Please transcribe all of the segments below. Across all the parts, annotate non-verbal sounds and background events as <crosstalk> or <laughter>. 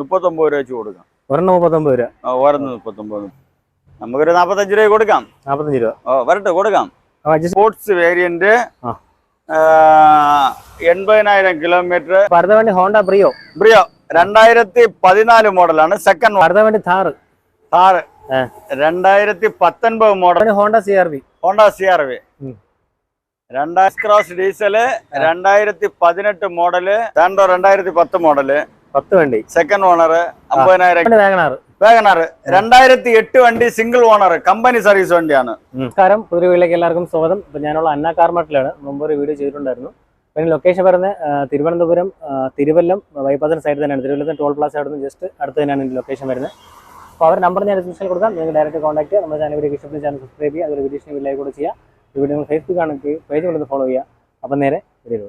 മുപ്പത്തൊമ്പത് രൂപ വെച്ച് കൊടുക്കാം. ഒരെണ്ണം മുപ്പത്തൊമ്പത് രൂപ. ഒരെണ്ണം മുപ്പത്തൊമ്പത്. നമുക്കൊരു നാപ്പത്തഞ്ച് രൂപ കൊടുക്കാം. നാപ്പത്തഞ്ച് രൂപ. ഓ വരട്ടെ കൊടുക്കാം. Sports variant. എൺപതിനായിരം കിലോമീറ്റർ ഭരതവണ്ടി ഹോണ്ട പ്രിയോ പ്രിയോ രണ്ടായിരത്തി പതിനാല് മോഡലാണ് സെക്കൻഡ് ഭരതവണ്ടി താറ് താറ്. രണ്ടായിരത്തി പത്തൊൻപത് model Honda C R V Honda C R V രണ്ടാം ക്രോസ് ഡീസൽ രണ്ടായിരത്തി പതിനെട്ട് മോഡൽ രണ്ടോ രണ്ടായിരത്തി പത്ത് മോഡൽ പത്ത് വണ്ടി. സെക്കൻഡ് ഓണർ അമ്പതിനായിരം വണ്ടി വാഗണാറ്. വേഗനാർ രണ്ടായിരത്തി എട്ട് വണ്ടി സിംഗിൾ ഓണർ കമ്പനി സർവീസ് വണ്ടിയാണ്. നമസ്കാരം. പുതിയ വീട്ടിലേക്ക് എല്ലാവർക്കും സ്വാഗതം. ഇപ്പൊ ഞാനുള്ള അന്ന കാർമാർട്ടിലാണ് മുമ്പ് ഒരു വീഡിയോ ചെയ്തിട്ടുണ്ടായിരുന്നു. പിന്നെ ലൊക്കേഷൻ പറയുന്നത് തിരുവനന്തപുരം തിരുവല്ലം ബൈപ്പാസിന് സൈഡ് തന്നെയാണ്. തിരുവല്ലത്തിന് ടോൾ പ്ലാസ് അവിടെ നിന്ന് ജസ്റ്റ് അടുത്ത് തന്നെയാണ് ഇതിന്റെ ലൊക്കേഷൻ വരുന്നത്. അപ്പോൾ അവരുടെ നമ്പർ ഞാൻ ഡിസ്ക്രിപ്ഷനിൽ കൊടുക്കാം. നിങ്ങൾ ഡയറക്റ്റ് കോൺടാക്ട് ചെയ്യുക നമ്മുടെ ചാനൽ വീഡിയോ ഇഷ്ടപ്പെട്ട ചാനൽ സബ്സ്ക്രൈബ് ചെയ്യുക. അതൊരു വീഡിയോസിന് ലൈക്ക് കൂടെ ചെയ്യുക. ഈ വീഡിയോ നിങ്ങൾ ഫേസ്ബുക്ക് ആണെങ്കിൽ പേജ് കൊടുത്ത് ഫോളോ ചെയ്യുക. അപ്പം നേരെ വീഡിയോ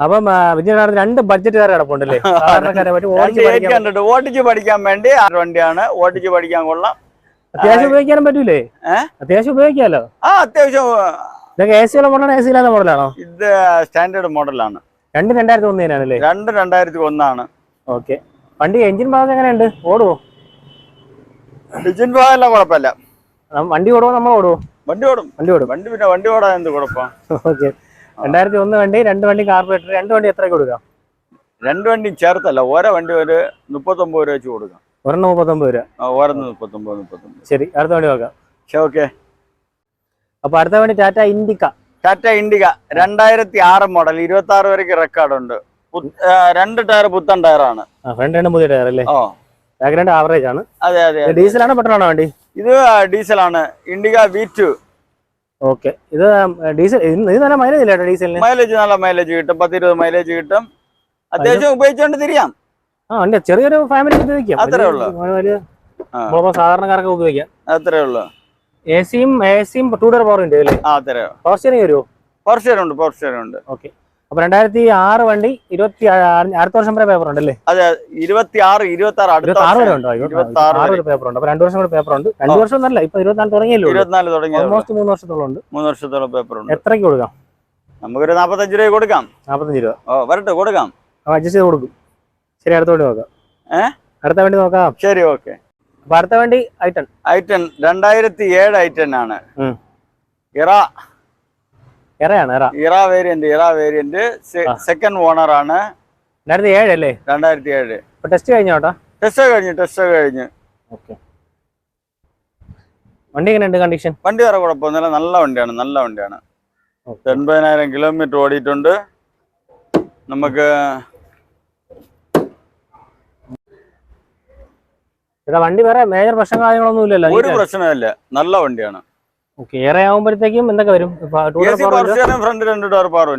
അപ്പം വിജയനാഥ് രണ്ട് ബഡ്ജറ്റുകാർ കിടപ്പുണ്ടല്ലേ? <laughs> കണ്ടിട്ട് ഓടിച്ച് പഠിക്കാൻ വേണ്ടി വണ്ടിയാണ്. ഓടിച്ച് പഠിക്കാൻ കൊള്ളാം. അത്യാവശ്യം ഉപയോഗിക്കാനും പറ്റൂലേ? അത്യാവശ്യം ഉപയോഗിക്കാമല്ലോ ആ അത്യാവശ്യം ഇതൊക്കെ എ സി ഉള്ള മോഡലാണ് എ സി ഇല്ലാത്ത മോഡലാണോ ഇത് സ്റ്റാൻഡേർഡ് മോഡലാണ് രണ്ട് രണ്ടായിരത്തി ഒന്നിനാണല്ലേ രണ്ട് രണ്ടായിരത്തി ഒന്നാണ്. ഓക്കെ വണ്ടി എഞ്ചിൻ ഭാഗം എങ്ങനെയുണ്ട്? ഓടുവോ? എഞ്ചിൻ ഭാഗമെല്ലാം കുഴപ്പമില്ല. വണ്ടി ഓടുവോ? നമ്മൾ ഓടുവോ? വണ്ടി ഓടും. വണ്ടി ഓടും. വണ്ടി പിന്നെ വണ്ടി ഓടാൻ എന്ത് കുഴപ്പം? <laughs> ഓക്കെ രണ്ടായിരത്തി ഒന്ന് വണ്ടി രണ്ട് വണ്ടി കാർബറേറ്റർ രണ്ട് വണ്ടി എത്ര കൊടുക്കാം? രണ്ട് വണ്ടി ചേർത്തല്ല ഓരോ വണ്ടി ഒരു മുപ്പത്തൊമ്പത് രൂപ വെച്ച് കൊടുക്കാം. ഒരെണ്ണം മുപ്പത്തൊമ്പത് രൂപ. ഓരോന്ന് മുപ്പത്തൊമ്പത് മുപ്പത്തൊമ്പത്. ശരി അടുത്ത വണ്ടി നോക്കാം. ഓക്കെ. അപ്പൊ അടുത്ത വണ്ടി ടാറ്റ ഇൻഡിക്ക. ടാറ്റ ഇൻഡിക രണ്ടായിരത്തി ആറ് മോഡൽ ഇരുപത്തി ആറ് റെക്കോർഡ് ഉണ്ട് രണ്ട് ടയർ പുത്തൻ ടയറാണ്. ഫ്രണ്ട് രണ്ട് പുതിയ ടയർ അല്ലേ ബാക്ക്ഗ്രൗണ്ട് രണ്ട് ആവറേജ് ആണ്. അതെ അതെ ഡീസലാണോ പെട്രോളാണോ വണ്ടി? ഇത് ഡീസലാണ്. Indica V two okay. ഇത് ഡീസൽ ഇത് നല്ല മൈലേജ് ഇല്ലട്ടോ ഡീസലിന്? മൈലേജ് നല്ല മൈലേജ് കിട്ടും. പത്തിരുപത് മൈലേജ് കിട്ടും. അത്യാവശ്യം ഉപയോഗിച്ചോണ്ട് തിരിയാം. ആ ഉണ്ട്. ചെറിയൊരു ഫാമിലി ഉപയോഗിക്കാം. അത്രേ ഉള്ളൂ. സാധാരണക്കാർക്ക് ഉപയോഗിക്കാം. അത്രേ ഉള്ളൂ. എ സിയും എ സിയും ടൂ ഡോർ പവർ ഉണ്ട് അല്ലേ അത്രേ പവർ സ്റ്റിയറിംഗ് വരുമോ പവർ ഷെയർ ഉണ്ട് പവർ ഷെയർ ഉണ്ട്. ഓക്കെ. അപ്പൊ രണ്ടായിരത്തി ആറ് വണ്ടി ഇരുപത്തി അടുത്ത വർഷം വരെ പേപ്പർ ഉണ്ടല്ലേ? അതെ ഇരുപത്തി ആറ് ഇരുപത്തി ആറ് അടുത്ത ആറ് വരെ. ഉണ്ടോ? ഇരുപത്തി ആറ് പേപ്പർ ഉണ്ട്. അപ്പൊ രണ്ടു വർഷം കൂടെ പേപ്പർ ഉണ്ട്. രണ്ടു വർഷം ഒന്നല്ല ഇപ്പൊ ഇരുപത്തിനാല് തുടങ്ങിയല്ലോ ഇരുപത്തിനാല് തുടങ്ങി ഓൾമോസ്റ്റ് മൂന്ന് വർഷത്തോളം ഉണ്ട്. മൂന്ന് വർഷത്തോളം പേപ്പർ ഉണ്ട്. എത്രയ്ക്ക് കൊടുക്കാം? നമുക്കൊരു നാപ്പത്തഞ്ച് രൂപ കൊടുക്കാം. നാൽപ്പത്തഞ്ച് രൂപ. ഓ വരട്ടെ കൊടുക്കാം. അഡ്ജസ്റ്റ് ചെയ്ത് കൊടുക്കും. ശരി അടുത്ത വണ്ടി നോക്കാം. ഏ? അടുത്ത വണ്ടി നോക്കാം. ശരി ഓക്കെ. അപ്പൊ അടുത്ത വണ്ടി ഐറ്റൺ ഐറ്റൺ രണ്ടായിരത്തി ഏഴ് ഐറ്റൺ ആണ്. ഇറ. ഇറ. വേരിയന്റ് ഇറ വേരിയന്റ് സെക്കൻഡ് ഓണർ ആണ്. രണ്ടായിരത്തി ഏഴ് അല്ലേ? രണ്ടായിരത്തി ഏഴ്. ടെസ്റ്റ് കഴിഞ്ഞോട്ടാ ടെസ്റ്റ് കഴിഞ്ഞു ടെസ്റ്റ് കഴിഞ്ഞു. ഓക്കെ. വണ്ടി എങ്ങനെയുണ്ട് കണ്ടീഷൻ വണ്ടി വേറെ കുഴപ്പമൊന്നുമില്ല. നല്ല വണ്ടിയാണ് നല്ല വണ്ടിയാണ്. എൺപതിനായിരം കിലോമീറ്റർ ഓടിയിട്ടുണ്ട്. നമുക്ക് വണ്ടി വേറെ മേജർ പ്രശ്നം കാര്യങ്ങളൊന്നും ഇല്ലല്ലോ ഒരു പ്രശ്നമില്ല നല്ല വണ്ടിയാണ്. ഓക്കെ ഏറെ ആകുമ്പോഴത്തേക്കും എന്തൊക്കെ വരും? ഫ്രണ്ട് രണ്ട് door power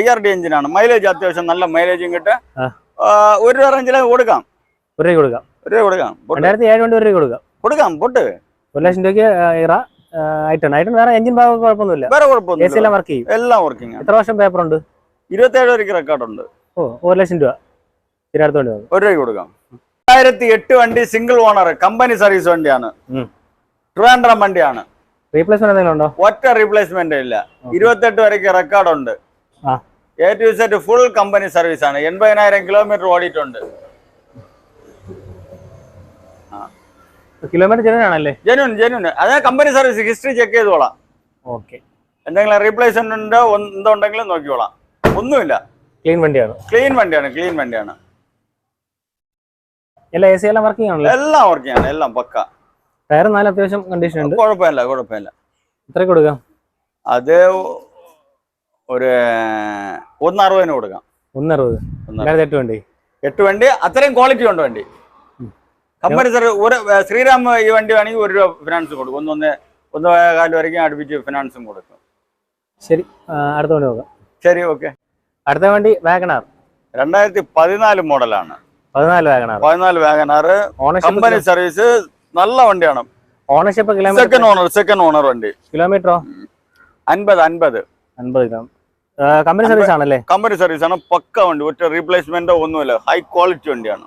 I R D എഞ്ചിനാണ് മൈലേജ് അത്യാവശ്യം നല്ല മൈലേജും കിട്ടും. ഒരു രൂപ റേഞ്ചിലേക്ക് കൊടുക്കാം. ഒരു രൂപ കൊടുക്കാം. ഒരു രൂപ കൊടുക്കാം. രണ്ടായിരത്തി ഏഴ് വണ്ടി ഒരു രൂപ കൊടുക്കാം. കൊടുക്കാം പൊട്ട്. ഒരു ലക്ഷം രൂപയ്ക്ക് ഇറ ഐറ്റൺ ഐറ്റൺ വേറെ എഞ്ചിൻ ഭാഗം കുഴപ്പമൊന്നുമില്ല. വേറെ കുഴപ്പമൊന്നുമില്ല. എല്ലാം വർക്ക് ചെയ്യും. എല്ലാം വർക്കിംഗ് എത്ര വർഷം പേപ്പർ ഉണ്ട്? ഇരുപത്തേഴ് റെക്കോർഡ് ഉണ്ട്. ഓ ഒരു ലക്ഷം രൂപ. അടുത്ത വണ്ടി ഒരു രൂപ കൊടുക്കാം. രണ്ടായിരത്തി എട്ട് വണ്ടി സിംഗിൾ ഓണർ കമ്പനി സർവീസ് വണ്ടിയാണ്. ട്രിവാൻഡ്രം വണ്ടിയാണ്. റീപ്ലേസ്മെന്റ് എന്തെങ്കിലും ഉണ്ടോ? ഒറ്റ റീപ്ലേസ്മെന്റ് ഇല്ല. ഇരുപത്തെട്ട് വരയ്ക്ക് റെക്കോർഡുണ്ട് ആ. A two set full company service ആണ്. എൺപതിനായിരം കിലോമീറ്റർ ഓടിയിട്ടുണ്ട്. കിലോമീറ്റർ അതായത് കമ്പനി സർവീസ് ഹിസ്റ്ററി ചെക്ക് ചെയ്തോളാം. ഓക്കെ എന്തെങ്കിലും റീപ്ലേസ്മെന്റ് ഉണ്ടോ എന്തുണ്ടെങ്കിലും നോക്കിക്കോളാം. ഒന്നുമില്ല. ക്ലീൻ വണ്ടിയാണ്. ക്ലീൻ വണ്ടിയാണ് ക്ലീൻ വണ്ടിയാണ്. എല്ലാം എ സി എല്ലാം വർക്കിംഗ് ആണല്ലേ? എല്ലാം വർക്കിംഗ് ആണ് എല്ലാം പക്ക. ടയർ നാല് അത്യാവശ്യം കണ്ടീഷൻ ഉണ്ട്. കുഴപ്പമില്ല കുഴപ്പമില്ല. എത്ര കൊടുക്കാം? അത് ഒരു ഒന്നറുപതിന് കൊടുക്കാം. ഒന്നറുപത്. എട്ട് വണ്ടി? എട്ട് വണ്ടി അത്രയും ക്വാളിറ്റി ഉണ്ട് വണ്ടി. കമ്പനി സർ ഒരു ശ്രീരാം ഈ വണ്ടി വേണമെങ്കിൽ ഒരു രൂപ ഫിനാൻസ് കൊടുക്കും. ഒന്ന് ഒന്ന് കാലം വരയ്ക്കും അടുപ്പിച്ച് ഫിനാൻസും കൊടുക്കും. ശരി അടുത്ത വണ്ടി നോക്കാം. ശരി ഓക്കെ അടുത്ത വണ്ടി വാഗണാർ. രണ്ടായിരത്തി പതിനാല് മോഡലാണ് പതിനാല് വാഗണാർ. പതിനാല് വാഗണാർ കമ്പനി സർവീസ് നല്ല വണ്ടിയാണ്. Ownership second owner second owner വണ്ടി. കിലോമീറ്ററോ അൻപത് അൻപത്. അൻപത് കിലോ കമ്പനി സർവീസ് ആണല്ലേ? കമ്പനി സർവീസ് ആണ്. പക്ക വണ്ടി ഒറ്റ റീപ്ലേസ്മെന്റോ ഒന്നുമില്ല. ഹൈ ക്വാളിറ്റി വണ്ടിയാണ്.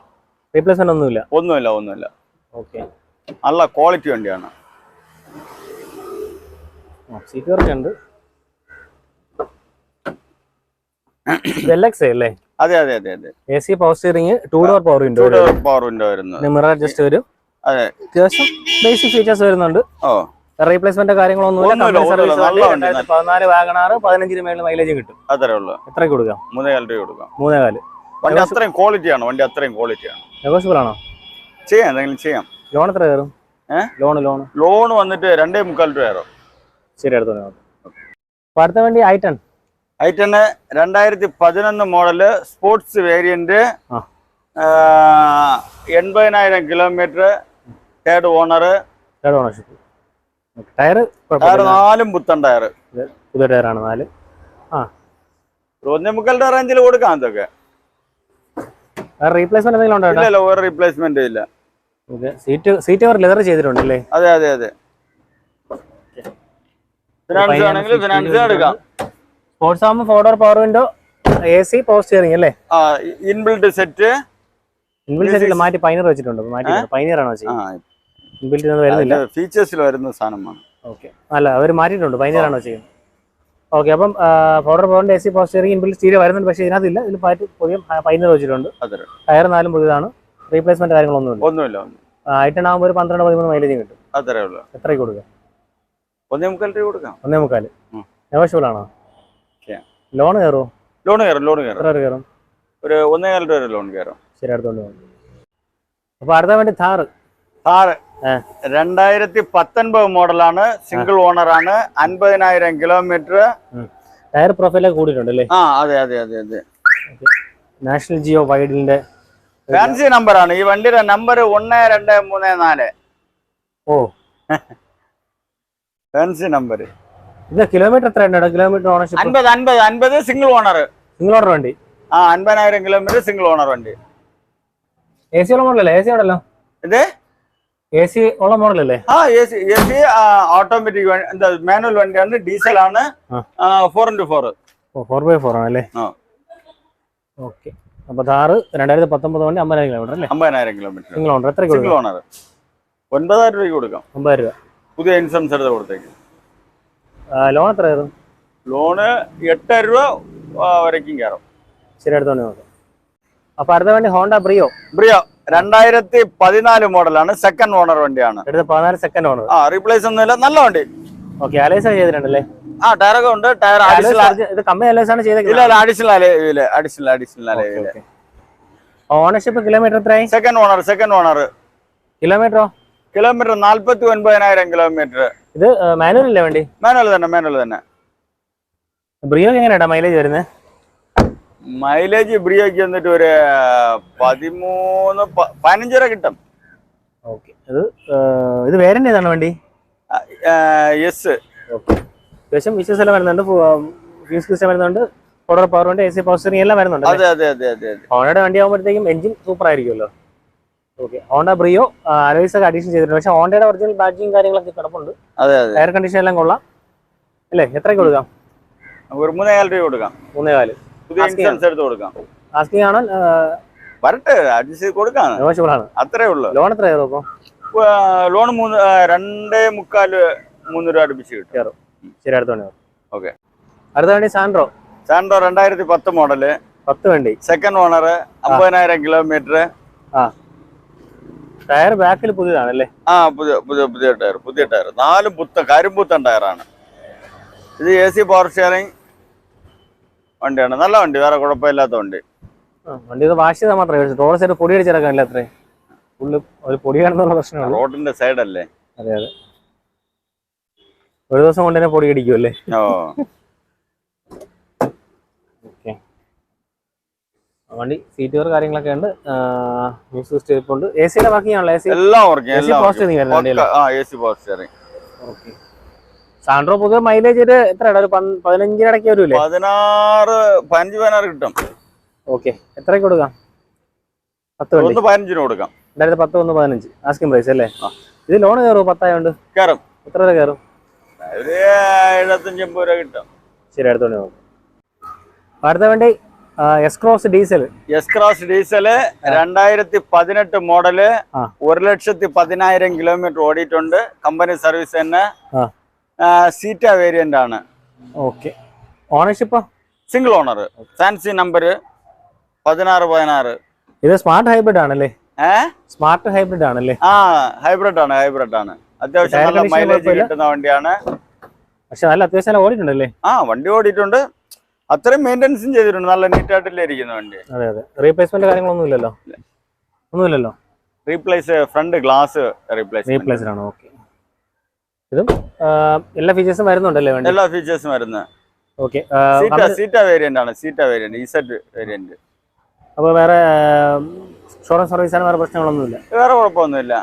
റീപ്ലേസ്മെന്റ് ഒന്നുമില്ല? ഒന്നുമില്ല ഒന്നുമില്ല. ഓക്കെ നല്ല ക്വാളിറ്റി വണ്ടിയാണ്. സീറ്റ് വർക്ക് ഉണ്ട്. അല്ലേ? അതെ അതെ അതെ അതെ. A C power steering two door power window power window വരുന്നത്. മിറർ അഡ്ജസ്റ്റ് വരും. അതെ. അത്യാവശ്യം ബേസിക് ഫീച്ചേഴ്സ് വരുന്നുണ്ട്. ഓ. റീപ്ലേസ്മെന്റ് കാര്യങ്ങളൊന്നുമില്ല. പതിനാല് വാഗണാറ് പതിനഞ്ചിന് മേളിൽ മൈലേജ് കിട്ടും. അത്രേ ഉള്ളൂ. എത്രയ്ക്ക് കൊടുക്കാം? മൂന്നേ കാൽ രൂപ കൊടുക്കാം. മൂന്നേ കാൽ. വണ്ടി അത്രയും ക്വാളിറ്റിയാണ് വണ്ടി അത്രയും ക്വാളിറ്റിയാണ് നെഗോസിബിൾ ആണോ? ചെയ്യാം എന്തെങ്കിലും ചെയ്യാം. ലോൺ എത്ര കയറും? ലോൺ ലോൺ ലോൺ വന്നിട്ട് രണ്ടേ മുക്കാൽ രൂപ കയറും. ശരി അടുത്ത അടുത്ത വണ്ടി ഐ ടെൻ ഐ ടെന് രണ്ടായിരത്തി പതിനൊന്ന് മോഡൽ സ്പോർട്സ് വേരിയന്റ്. എൺപതിനായിരം kilometre third owner third ownership tyre tyre നാലും പുത്തൻ ടയർ പുതിയ ടയറാണ് നാല്. ഒന്നേ മുക്കാലിന്റെ റേഞ്ചിൽ കൊടുക്കാം റീപ്ലേസ്മെന്റ് എന്തെങ്കിലും ഉണ്ടോ ഇല്ല റീപ്ലേസ്മെന്റ് ഇല്ല സീറ്റ് സീറ്റ് അവർ ലെതർ ചെയ്തിട്ടുണ്ട് അല്ലേ അതെ അതെ അതെ. ഫിനാൻസ് ആണെങ്കിൽ ഫിനാൻസ് എടുക്കാം. സ്പോർട്സ് ആകുമ്പോൾ four door power window A C power steering അല്ലേ? ആ ഇൻബിൽഡ് സെറ്റ് സെറ്റിൽ മാറ്റി പൈനർ വെച്ചിട്ടുണ്ട്. മാറ്റി പൈനർ ആണോ ആ ഇൻബിൽറ്റ് വരുന്നില്ല. ഫീച്ചേഴ്സിൽ വരുന്ന സാധനമാണ് ഓക്കെ. അല്ല അവർ മാറ്റിയിട്ടുണ്ട്. പൈനർ ആണോ ചെയ്യുന്നത് ഓക്കെ അപ്പം ഫോർഡർ ഡോർ പവറിന്റെ A C power steering inbuilt stereo വരുന്നുണ്ട് പക്ഷേ ഇതിനകത്തില്ല. ഇതിൽ പാറ്റ് പുതിയ പൈനീർ വെച്ചിട്ടുണ്ട്. ടയർ നാലും പുതിയതാണ്. റീപ്ലേസ്മെന്റ് കാര്യങ്ങളൊന്നുമില്ല. ഒന്നുമില്ല ഒന്നും ഐറ്റൺ ആകുമ്പോൾ ഒരു പന്ത്രണ്ട് പതിമൂന്ന് മൈലേജ് കിട്ടും. അത്രേ ഉള്ളൂ. എത്രയ്ക്ക് കൊടുക്കുക ഒന്നേ മുക്കാൽ രൂപ കൊടുക്കാം. ഒന്നേ മുക്കാൽ. നെഗോഷ്യബിൾ ആണോ? ലോൺ കയറുമോ ലോൺ കയറും ലോൺ കയറും. എത്ര കയറും? ഒരു ഒന്നേ കാൽ രൂപ ലോൺ കയറും. ശരി അടുത്തോണ്ട് അപ്പോൾ അപ്പൊ അടുത്ത വേണ്ടി താറ് ഏ. രണ്ടായിരത്തി പത്തൊൻപത് മോഡലാണ് സിംഗിൾ ഓണർ ആണ് അൻപതിനായിരം കിലോമീറ്റർ ടയർ പ്രൊഫൈലൊക്കെ കൂടിയിട്ടുണ്ട് അല്ലേ ആ അതെ അതെ അതെ അതെ. നാഷണൽ ജിയോ വൈഡിന്റെ ഫാൻസി നമ്പർ ആണ്. ഈ വണ്ടിയുടെ നമ്പർ ഒന്ന് രണ്ട് മൂന്ന് നാല്. ഓ. <laughs> ഫാൻസി നമ്പർ ഇത് കിലോമീറ്റർ എത്ര ഉണ്ട് കിലോമീറ്റർ ഓണർഷിപ്പ് അൻപത് അൻപത് അൻപത് സിംഗിൾ ഓണർ സിംഗിൾ ഓണർ വണ്ടി. ആ അൻപതിനായിരം കിലോമീറ്റർ സിംഗിൾ ഓണർ വണ്ടി. എ സി ഉള്ള മോഡലല്ലേ എ സി ഉണ്ടല്ലോ ഇത്? എ സി ഉള്ള മോഡലല്ലേ ആ A C A C automatic എന്താ മാനുവൽ വണ്ടിയാണ്. ഡീസൽ ആണ്. Four into four four by four ആണല്ലേ? ഓക്കെ അപ്പൊ താറ് രണ്ടായിരത്തി പത്തൊമ്പത് വണ്ടി അമ്പതിനായിരം കിലോമീറ്റർ അല്ലേ? അമ്പതിനായിരം കിലോമീറ്റർ സിംഗിൾ ഓണർ എത്ര സിംഗിൾ ഓണർ ഒൻപതായിരം രൂപയ്ക്ക് കൊടുക്കാം. അമ്പത് രൂപ. പുതിയ ഇൻഷുറൻസ് എടുത്ത് കൊടുത്തേക്ക്. ലോൺ എത്രയായിരുന്നു ലോണ് എട്ടായിരം രൂപ വരയ്ക്കും കയറും. ശരി അടുത്തോണ്ട് നോക്കാം. അപ്പൊ അടുത്ത വണ്ടി ഹോണ്ട ബ്രിയോ ബ്രിയോ രണ്ടായിരത്തി പതിനാല് മോഡലാണ് സെക്കൻഡ് ഓണർ വണ്ടിയാണ്. പതിനാല് സെക്കൻഡ് ഓണർ ആ റീപ്ലേസ് ഒന്നുമില്ല. നല്ല വണ്ടി. ഓക്കെ അലൈസ ചെയ്തിട്ടുണ്ടല്ലേ? ആ ടയറൊക്കെ ഉണ്ട്. ടയർ അഡീഷണൽ ഇത് കമ്പനി അലൈസ് ആണ് ഇല്ല ഇല്ല അഡീഷണൽ അലവിൽ അഡീഷണൽ അഡീഷണൽ അലവിൽ ഓണർഷിപ്പ് കിലോമീറ്റർ എത്രയായി? സെക്കൻഡ് ഓണർ സെക്കൻഡ് ഓണർ കിലോമീറ്ററോ കിലോമീറ്റർ നാല്പത്തി ഒൻപതിനായിരം കിലോമീറ്റർ ഇത് മാനുവൽ അല്ലേ വണ്ടി? മാനുവൽ തന്നെ മാനുവൽ തന്നെ. ബ്രിയോ എങ്ങനെയാ മൈലേജ് വരുന്നത്? മൈലേജ് ബ്രിയോക്ക് വന്നിട്ട് ഒരു പതിമൂന്ന് പതിനഞ്ചര കിട്ടും. ഓക്കെ. ഇത് ഇത് വേറെ ഏതാണ് വണ്ടി? യെസ് അത്യാവശ്യം വിശേഷം എല്ലാം വരുന്നുണ്ട്. ഫ്യൂസ് സിസ്റ്റം വരുന്നുണ്ട്. പൗഡർ പവർ വണ്ടി എ സി പവർ സ്റ്റിയറിംഗ് എല്ലാം വരുന്നുണ്ട് അതെ അതെ അതെ അതെ ഹോണ്ടയുടെ വണ്ടി ആകുമ്പോഴത്തേക്കും എഞ്ചിൻ സൂപ്പർ ആയിരിക്കുമല്ലോ. ഓക്കെ. ഹോണ്ട ബ്രിയോ അലോയ്സ് ഒക്കെ അഡീഷൻ ചെയ്തിട്ടുണ്ട്. പക്ഷെ ഹോണ്ടയുടെ ഒറിജിനൽ ബാഡ്ജിങ് കാര്യങ്ങളൊക്കെ കിടപ്പുണ്ട്. അതെ അതെ. എയർ കണ്ടീഷൻ എല്ലാം കൊള്ളാം. അല്ലേ? എത്രയ്ക്ക് കൊടുക്കാം? ഒരു മൂന്നേകാൽ രൂപ കൊടുക്കാം. മൂന്നേ എടുത്ത് കൊടുക്കാം. ആസ്കിങ് ആണോ വരട്ടെ അഡ്ജസ്റ്റ് കൊടുക്കാം അത്രേ ഉള്ളൂ. ലോൺ എത്ര കയറും ലോൺ മൂന്ന് രണ്ടേ മുക്കാൽ മൂന്ന് രൂപ അടുപ്പിച്ച് കിട്ടും. ശരി അടുത്ത വണ്ടി ഓക്കെ. അടുത്ത വണ്ടി സാൻഡ്രോ സാൻഡോ രണ്ടായിരത്തി പത്ത് മോഡൽ. പത്ത് വണ്ടി. സെക്കൻഡ് ഓണർ അമ്പതിനായിരം കിലോമീറ്റർ ആ. ടയർ ബാക്കിൽ പുതിയതാണല്ലേ? ആ പുതിയ പുതിയ പുതിയ ടയർ പുതിയ ടയർ നാല് പുത്ത കരിമ്പുത്തൻ ടയറാണ് ഇത് എ സി പവർ ഷെയറിങ് വണ്ടിയാണ്. നല്ല വണ്ടി വേറെ കുഴപ്പമില്ലാത്ത വണ്ടി. വണ്ടി വാഷ് ചെയ്താൽ മാത്രമേ റോഡ് സൈഡ് പൊടി അടിച്ചിറക്കാനില്ല അത്രേ? ഫുള്ള് ഒരു പൊടി കാണുന്നുള്ള പ്രശ്നമാണ് റോഡിന്റെ അല്ലേ അതെ അതെ. ഒരു ദിവസം കൊണ്ട് തന്നെ പൊടി അടിക്കുമല്ലേ ഓ. ഓക്കെ. വണ്ടി സീറ്റുകൾ കാര്യങ്ങളൊക്കെ ഉണ്ട്. മ്യൂസിക് സ്റ്റേപ്പ് ഉണ്ട് എ സിയുടെ ബാക്കി ആണല്ലോ? എ സി എല്ലാം? ആ A C post okay. Santro പൊതുവെ മൈലേജ് ഒരു എത്രയാണ് ഒരു പതിനഞ്ചിന് പതിനഞ്ചിനിടയ്ക്ക് വരൂലേ പതിനാറ് പതിനഞ്ച് പതിനാറ് കിട്ടും. ഓക്കെ എത്രയ്ക്ക് കൊടുക്കാം? പത്ത് ഒന്ന് പതിനഞ്ചിന് കൊടുക്കാം. രണ്ടായിരത്തി പത്ത് ഒന്ന് പതിനഞ്ച്. ആസ്കിംഗ് പ്രൈസ് അല്ലേ? ഇത് ലോൺ കയറുമോ പത്തായോണ്ട്? കയറും. എത്ര വരെ കയറും? ഒരു എഴുപത്തഞ്ച് എൺപത് രൂപ കിട്ടും. ശരി അടുത്തോണ്ട് നോക്കാം. അടുത്ത വണ്ടി S cross diesel S cross diesel രണ്ടായിരത്തി പതിനെട്ട് മോഡൽ ഒരു ലക്ഷത്തി പതിനായിരം കിലോമീറ്റർ ഓടിയിട്ടുണ്ട്. കമ്പനി സർവീസ് തന്നെ. സീറ്റ വേരിയന്റ് ആണ്. ഓക്കെ ഓണർഷിപ്പോ സിംഗിൾ ഓണർ ഫാൻസി നമ്പർ പതിനാറ് പതിനാറ്. ഇത് സ്മാർട്ട് ഹൈബ്രിഡ് ആണല്ലേ? സ്മാർട്ട് ഹൈബ്രിഡ് ആണല്ലേ? ആ ഹൈബ്രിഡ് ആണ് ഹൈബ്രിഡ് ആണ്. അത്യാവശ്യം നല്ല മൈലേജ്. കിട്ടുന്ന വണ്ടിയാണ്. പക്ഷെ നല്ല അത്യാവശ്യം നല്ല ഓടിയിട്ടുണ്ടല്ലേ ആ വണ്ടി ഓടിയിട്ടുണ്ട്. അത്രയും മെയിന്റെനൻസും ചെയ്തിട്ടുണ്ട്. നല്ല നീറ്റ് ആയിട്ടില്ലേ ഇരിക്കുന്ന വണ്ടി. അതെ അതെ. റീപ്ലേസ്മെന്റ് കാര്യങ്ങളൊന്നും ഇല്ലല്ലോ? ഒന്നുമില്ലല്ലോ? Replace front glass replace replaced ആണ് ഓക്കെ ഇതും എല്ലാ ഫീച്ചേഴ്സും വരുന്നുണ്ടല്ലേ വേണ്ടി? എല്ലാ ഫീച്ചേഴ്സും വരുന്ന. ഓക്കെ സീറ്റാ സീറ്റാ വേരിയന്റ് ആണ് സീറ്റ വേരിയന്റ് ഇസെറ്റ് വേരിയന്റ് അപ്പോൾ വേറെ ഷോറൂം സർവീസ് ആണ് വേറെ പ്രശ്നങ്ങളൊന്നുമില്ല? വേറെ കുഴപ്പമൊന്നുമില്ല.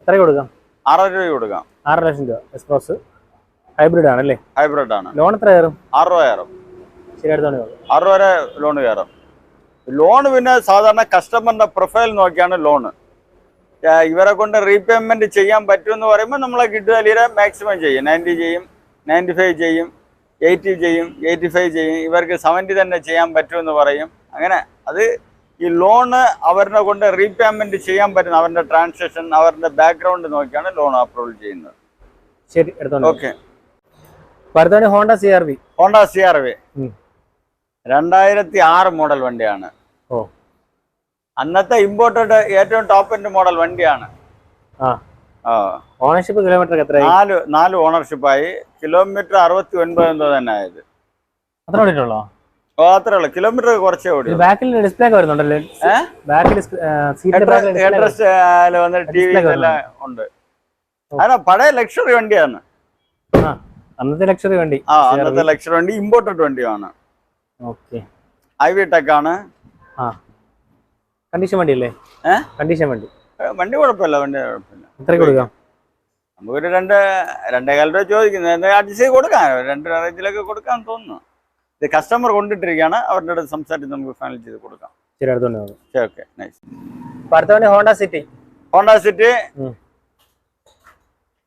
എത്ര കൊടുക്കാം? ആറര രൂപ കൊടുക്കാം. ആറ് ലക്ഷം രൂപ എക്സ്പ്രോസ് ഹൈബ്രിഡ് ആണല്ലേ? ഹൈബ്രിഡ് ആണ്. ലോൺ എത്ര കയറും? ആറ് രൂപ കയറും. ശരി അടുത്തോണ്ട് ആറ് രൂപ ലോൺ കയറും. ലോൺ പിന്നെ സാധാരണ കസ്റ്റമറിന്റെ പ്രൊഫൈൽ നോക്കിയാണ് ലോണ് ഇവരെ കൊണ്ട് റീപേയ്മെന്റ് ചെയ്യാൻ പറ്റുമെന്ന് പറയുമ്പോൾ നമ്മളെ കിട്ടുകലിരെ മാക്സിമം ചെയ്യും. നയന്റി ചെയ്യും നയന്റി ഫൈവ് ചെയ്യും എയ്റ്റി ചെയ്യും എയ്റ്റി ഫൈവ് ചെയ്യും. ഇവർക്ക് സെവന്റി തന്നെ ചെയ്യാൻ പറ്റുമെന്ന് പറയും. അങ്ങനെ അത് ഈ ലോണ് അവരെ കൊണ്ട് റീപേയ്മെന്റ് ചെയ്യാൻ പറ്റുന്ന അവരുടെ ട്രാൻസാക്ഷൻ അവരുടെ ബാക്ക്ഗ്രൗണ്ട് നോക്കിയാണ് ലോൺ അപ്രൂവൽ ചെയ്യുന്നത്. ശരി okay Honda C R V Honda C R V രണ്ടായിരത്തി ആറ് മോഡൽ വണ്ടിയാണ്. അന്നത്തെ ഇമ്പോർട്ടഡ് ഏറ്റവും ടോപ്പ് എൻഡ് മോഡൽ വണ്ടിയാണ്. ഓണർഷിപ്പ് കിലോമീറ്റർ എത്ര നാല് നാല് ഓണർഷിപ്പായി കിലോമീറ്റർ അറുപത്തി ഒൻപത് എന്തോ തന്നെ ആയത്. അത്ര ഓടിയിട്ടുള്ളോ? ഓ അത്രേ ഉള്ളൂ. കിലോമീറ്റർ കുറച്ചേ ഓടി ബാക്കിൽ ഡിസ്പ്ലേ വരുന്നുണ്ടല്ലേ? ബാക്കിൽ സീറ്റിന്റെ വന്ന ടി വി എല്ലാം ഉണ്ട്. അതാ പഴയ ലക്ഷറി വണ്ടിയാണ്. അന്നത്തെ ലക്ഷറി വണ്ടി. ആ അന്നത്തെ ലക്ഷറി വണ്ടി ഇമ്പോർട്ടഡ് വണ്ടിയാണ്. ഓക്കെ ഐ വി ടെക് ആണ്. ആ. കണ്ടീഷൻ വണ്ടി അല്ലേ കണ്ടീഷൻ വണ്ടി. വണ്ടി കുഴപ്പമില്ല വണ്ടി കുഴപ്പമില്ല. എത്ര കൊടുക്കാം? നമുക്കൊരു രണ്ട് രണ്ടേകാൽ രൂപ ചോദിക്കുന്നത് അഡ്ജസ്റ്റ് ചെയ്ത് കൊടുക്കാം. രണ്ട് റേഞ്ചിലൊക്കെ കൊടുക്കാൻ തോന്നുന്നു. ഇത് കസ്റ്റമർ കൊണ്ടിട്ടിരിക്കുകയാണ്. അവരുടെ അടുത്ത് സംസാരിച്ച് നമുക്ക് ഫൈനൽ ചെയ്ത് കൊടുക്കാം. ശരി അടുത്തോണ്ട് ശരി ഓക്കെ നൈസ് അടുത്ത വണ്ടി ഹോണ്ട സിറ്റി ഹോണ്ട സിറ്റി.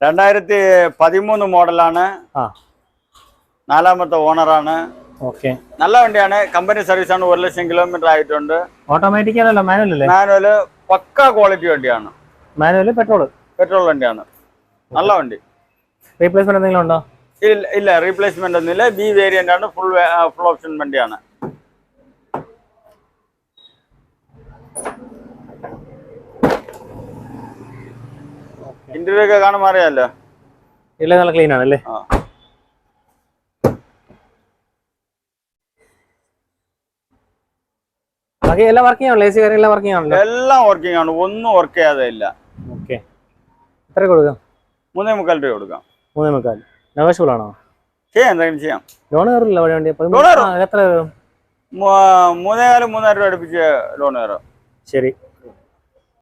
രണ്ടായിരത്തി പതിമൂന്ന് മോഡലാണ് നാലാമത്തെ ഓണറാണ് ഓക്കെ നല്ല വണ്ടിയാണ്. കമ്പനി സർവീസ് ആണ്. ഒരു ലക്ഷം കിലോമീറ്റർ ആയിട്ടുണ്ട്. ഓട്ടോമാറ്റിക് ആണല്ലോ മാനുവൽ അല്ലേ മാനുവൽ പക്ക ക്വാളിറ്റി വണ്ടിയാണ്. മാനുവൽ പെട്രോൾ പെട്രോൾ വണ്ടിയാണ്. നല്ല വണ്ടി. റീപ്ലേസ്മെന്റ് എന്തെങ്കിലും ഉണ്ടോ? ഇല്ല ഇല്ല. റീപ്ലേസ്മെന്റ് ഒന്നുമില്ല. ബി വേരിയന്റ് ആണ്. ഫുൾ ഫുൾ ഓപ്ഷൻ വണ്ടിയാണ്. ഇന്റർവ്യൂ ഒക്കെ കാണുമ്പോൾ അറിയാമല്ലോ ഇല്ല നല്ല ക്ലീൻ ആണല്ലേ? ആ. ബാക്കി എല്ലാം വർക്കിംഗ് ആണല്ലോ എ സി കാര്യമെല്ലാം വർക്കിംഗ് ആണല്ലോ. എല്ലാം വർക്കിംഗ് ആണ് ഒന്നും വർക്ക് ചെയ്യാതെ ഇല്ല. ഓക്കെ എത്ര കൊടുക്കാം? മൂന്നേ മുക്കാൽ രൂപ കൊടുക്കാം. മൂന്നേ മുക്കാൽ. നെഗോഷ്യബിൾ ആണോ? ചെയ്യാം എന്തെങ്കിലും ചെയ്യാം. ലോൺ കയറില്ല വഴി വണ്ടി. എത്ര മൂന്നേകാലും മൂന്നായിരം രൂപ അടുപ്പിച്ച് ലോൺ കയറും. ശരി.